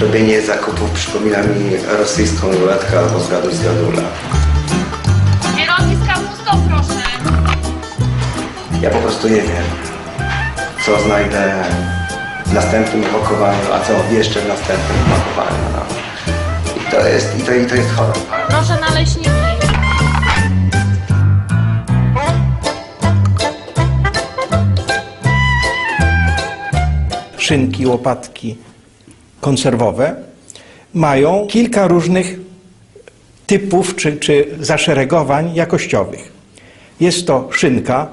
Robienie zakupów przypomina mi rosyjską ruletkę albo zgaduj zgadula. Pierogi z kapustą, proszę. Ja po prostu nie wiem, co znajdę w następnym opakowaniu, a co jeszcze w następnym opakowaniu. No. I to jest, i to, i to jest chore. Proszę naleśniki. szynki, łopatki konserwowe mają kilka różnych typów czy, czy zaszeregowań jakościowych. Jest to szynka,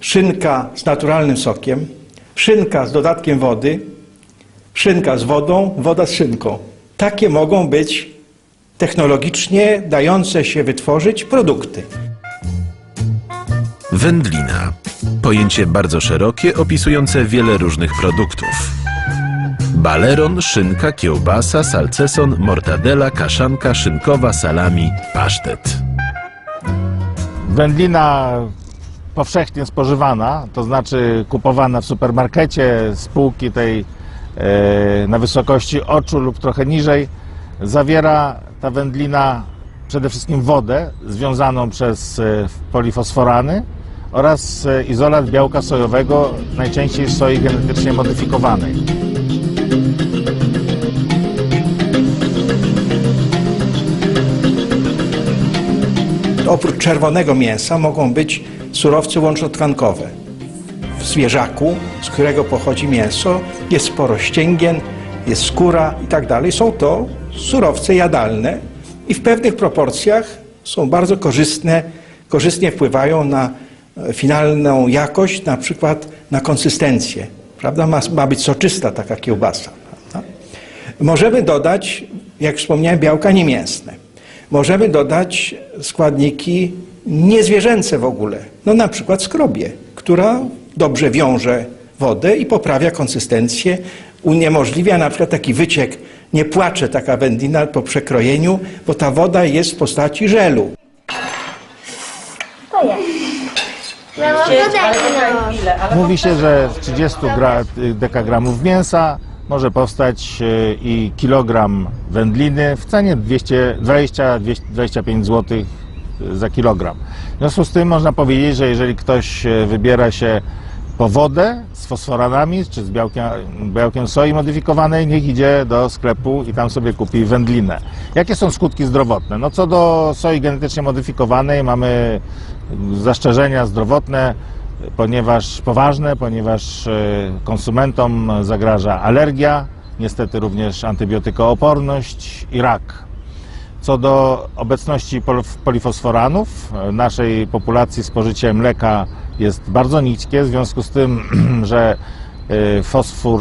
szynka z naturalnym sokiem, szynka z dodatkiem wody, szynka z wodą, woda z szynką. Takie mogą być technologicznie dające się wytworzyć produkty. Wędlina. Pojęcie bardzo szerokie, opisujące wiele różnych produktów. Baleron, szynka, kiełbasa, salceson, mortadela, kaszanka, szynkowa, salami, pasztet. Wędlina powszechnie spożywana, to znaczy kupowana w supermarkecie z półki tej e, na wysokości oczu lub trochę niżej, zawiera ta wędlina przede wszystkim wodę związaną przez e, polifosforany oraz e, izolat białka sojowego, najczęściej soi genetycznie modyfikowanej. Oprócz czerwonego mięsa mogą być surowce łączotkankowe. W zwierzaku, z którego pochodzi mięso, jest sporo ścięgien, jest skóra i tak dalej. Są to surowce jadalne i w pewnych proporcjach są bardzo korzystne, korzystnie wpływają na e, finalną jakość, na przykład na konsystencję. Prawda? Ma, ma być soczysta taka kiełbasa. Prawda? Możemy dodać, jak wspomniałem, białka niemięsne. Możemy dodać składniki niezwierzęce w ogóle. No na przykład skrobię, która dobrze wiąże wodę i poprawia konsystencję, uniemożliwia na przykład taki wyciek. Nie płacze taka wędlina po przekrojeniu, bo ta woda jest w postaci żelu. Mówi się, że z 30 gra, dekagramów mięsa może powstać e, i kilogram wędliny w cenie 220-25 zł za kilogram. W związku z tym można powiedzieć, że jeżeli ktoś e, wybiera się po wodę z fosforanami czy z białkiem, białkiem soi modyfikowanej, niech idzie do sklepu i tam sobie kupi wędlinę. Jakie są skutki zdrowotne? No co do soi genetycznie modyfikowanej mamy zastrzeżenia zdrowotne, ponieważ poważne, ponieważ e, konsumentom zagraża alergia, niestety również antybiotykooporność i rak. Co do obecności pol- polifosforanów, w naszej populacji spożycie mleka jest bardzo niskie, w związku z tym, że e, fosfor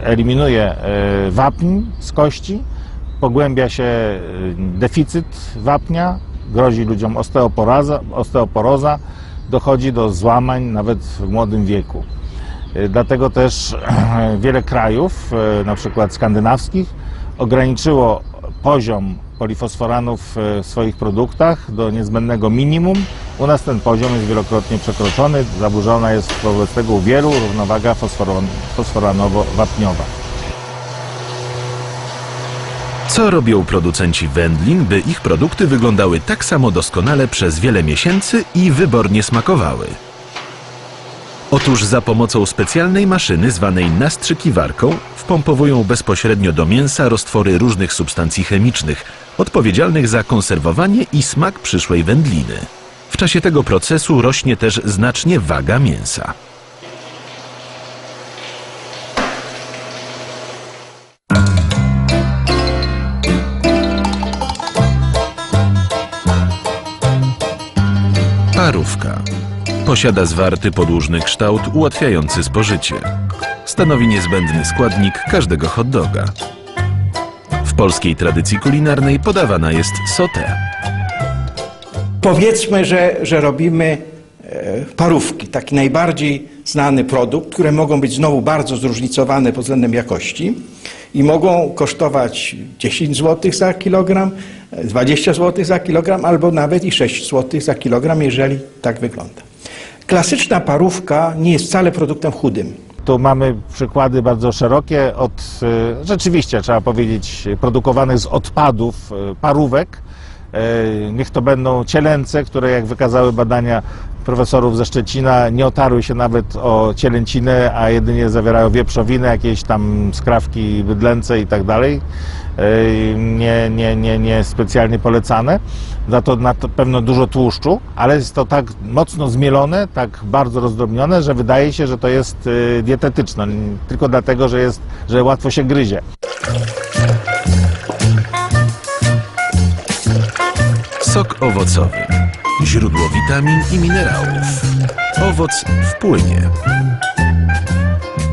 eliminuje e, wapń z kości, pogłębia się e, deficyt wapnia, grozi ludziom osteoporoza, osteoporoza dochodzi do złamań nawet w młodym wieku. E, Dlatego też wiele krajów, e, na przykład skandynawskich, ograniczyło poziom polifosforanów e, w swoich produktach do niezbędnego minimum. U nas ten poziom jest wielokrotnie przekroczony, zaburzona jest wobec tego u wielu równowaga fosforanowo-wapniowa. Co robią producenci wędlin, by ich produkty wyglądały tak samo doskonale przez wiele miesięcy i wybornie smakowały? Otóż za pomocą specjalnej maszyny zwanej nastrzykiwarką wpompowują bezpośrednio do mięsa roztwory różnych substancji chemicznych, odpowiedzialnych za konserwowanie i smak przyszłej wędliny. W czasie tego procesu rośnie też znacznie waga mięsa. Parówka. Posiada zwarty podłużny kształt ułatwiający spożycie. Stanowi niezbędny składnik każdego hot doga. W polskiej tradycji kulinarnej podawana jest sauté. Powiedzmy, że, że robimy e, parówki, taki najbardziej znany produkt, które mogą być znowu bardzo zróżnicowane pod względem jakości i mogą kosztować 10 zł za kilogram, e, 20 zł za kilogram albo nawet i 6 zł za kilogram, jeżeli tak wygląda. Klasyczna parówka nie jest wcale produktem chudym. tu mamy przykłady bardzo szerokie od, e, rzeczywiście trzeba powiedzieć, produkowanych z odpadów e, parówek. E, Niech to będą cielęce, które jak wykazały badania profesorów ze Szczecina, nie otarły się nawet o cielęcinę, a jedynie zawierają wieprzowinę, jakieś tam skrawki bydlęce i tak dalej. Nie, nie, nie, nie specjalnie polecane. Za to na pewno dużo tłuszczu, ale jest to tak mocno zmielone, tak bardzo rozdrobnione, że wydaje się, że to jest e, dietetyczne. Tylko dlatego, że, jest, że łatwo się gryzie. Sok owocowy. Źródło witamin i minerałów. Owoc w płynie.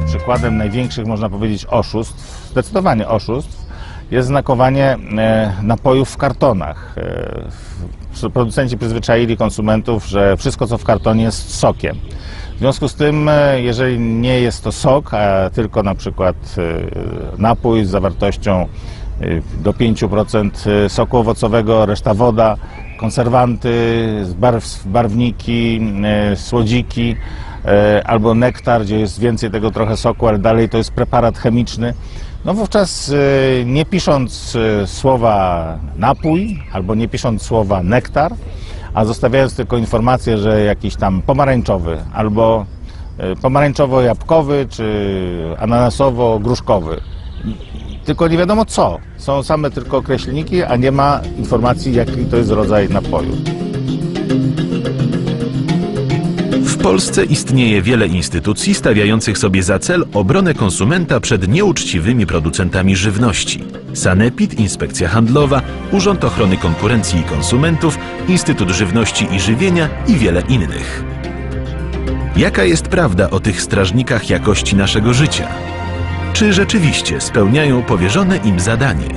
Przykładem największych, można powiedzieć, oszustw, zdecydowanie oszustw, jest znakowanie e, napojów w kartonach. E, producenci przyzwyczaili konsumentów, że wszystko, co w kartonie jest sokiem. W związku z tym, e, jeżeli nie jest to sok, a tylko na przykład napój z zawartością do 5% soku owocowego, reszta woda, konserwanty, barw, barwniki, e, słodziki, e, albo nektar, gdzie jest więcej tego trochę soku, ale dalej to jest preparat chemiczny. No wówczas e, nie pisząc słowa napój albo nie pisząc słowa nektar, a zostawiając tylko informację, że jakiś tam pomarańczowy albo pomarańczowo-jabłkowy czy ananasowo-gruszkowy. Tylko nie wiadomo co. Są same tylko określniki, a nie ma informacji, jaki to jest rodzaj napoju. W Polsce istnieje wiele instytucji stawiających sobie za cel obronę konsumenta przed nieuczciwymi producentami żywności. Sanepid, Inspekcja Handlowa, Urząd Ochrony Konkurencji i Konsumentów, Instytut Żywności i Żywienia i wiele innych. Jaka jest prawda o tych strażnikach jakości naszego życia? Czy rzeczywiście spełniają powierzone im zadanie?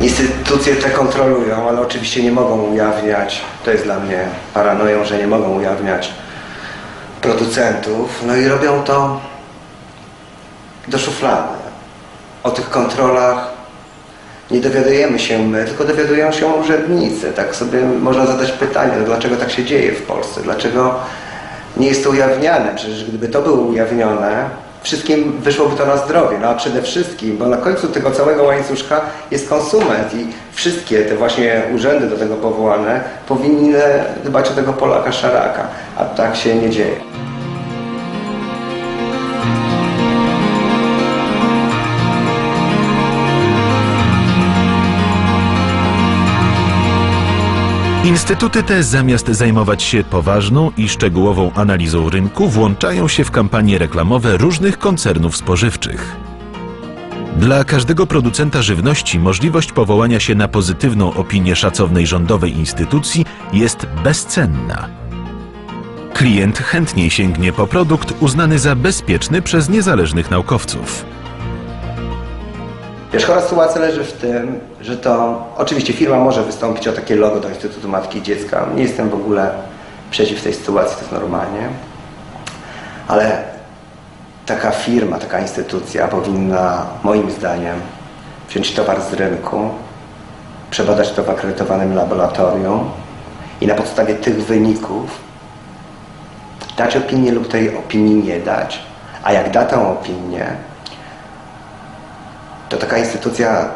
Instytucje te kontrolują, ale oczywiście nie mogą ujawniać, to jest dla mnie paranoją, że nie mogą ujawniać producentów, no i robią to do szuflady. O tych kontrolach nie dowiadujemy się my, tylko dowiadują się urzędnicy. Tak sobie można zadać pytanie, no dlaczego tak się dzieje w Polsce? Dlaczego nie jest to ujawniane? Przecież gdyby to było ujawnione, wszystkim wyszłoby to na zdrowie. No a przede wszystkim, bo na końcu tego całego łańcuszka jest konsument i wszystkie te właśnie urzędy do tego powołane powinny dbać o tego Polaka szaraka, a tak się nie dzieje. Instytuty te zamiast zajmować się poważną i szczegółową analizą rynku, włączają się w kampanie reklamowe różnych koncernów spożywczych. Dla każdego producenta żywności możliwość powołania się na pozytywną opinię szacownej rządowej instytucji jest bezcenna. Klient chętniej sięgnie po produkt uznany za bezpieczny przez niezależnych naukowców. Wierzchoła sytuacja leży w tym, że to oczywiście firma może wystąpić o takie logo do Instytutu Matki i Dziecka. Nie jestem w ogóle przeciw tej sytuacji, to jest normalnie. Ale taka firma, taka instytucja powinna moim zdaniem wziąć towar z rynku, przebadać to w akredytowanym laboratorium i na podstawie tych wyników dać opinię lub tej opinii nie dać. A jak da tę opinię, to taka instytucja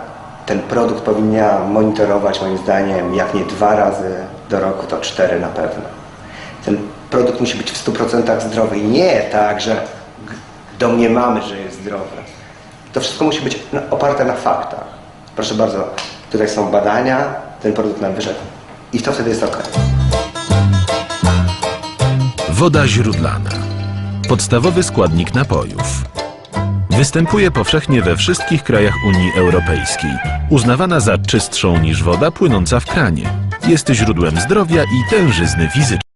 ten produkt powinna monitorować moim zdaniem jak nie dwa razy do roku, to cztery na pewno. Ten produkt musi być w 100% zdrowy i nie tak, że domniemamy, że jest zdrowy. To wszystko musi być oparte na faktach. Proszę bardzo, tutaj są badania, ten produkt nam wyszedł i to wtedy jest ok. Woda źródlana. Podstawowy składnik napojów. Występuje powszechnie we wszystkich krajach Unii Europejskiej. Uznawana za czystszą niż woda płynąca w kranie. Jest źródłem zdrowia i tężyzny fizycznej.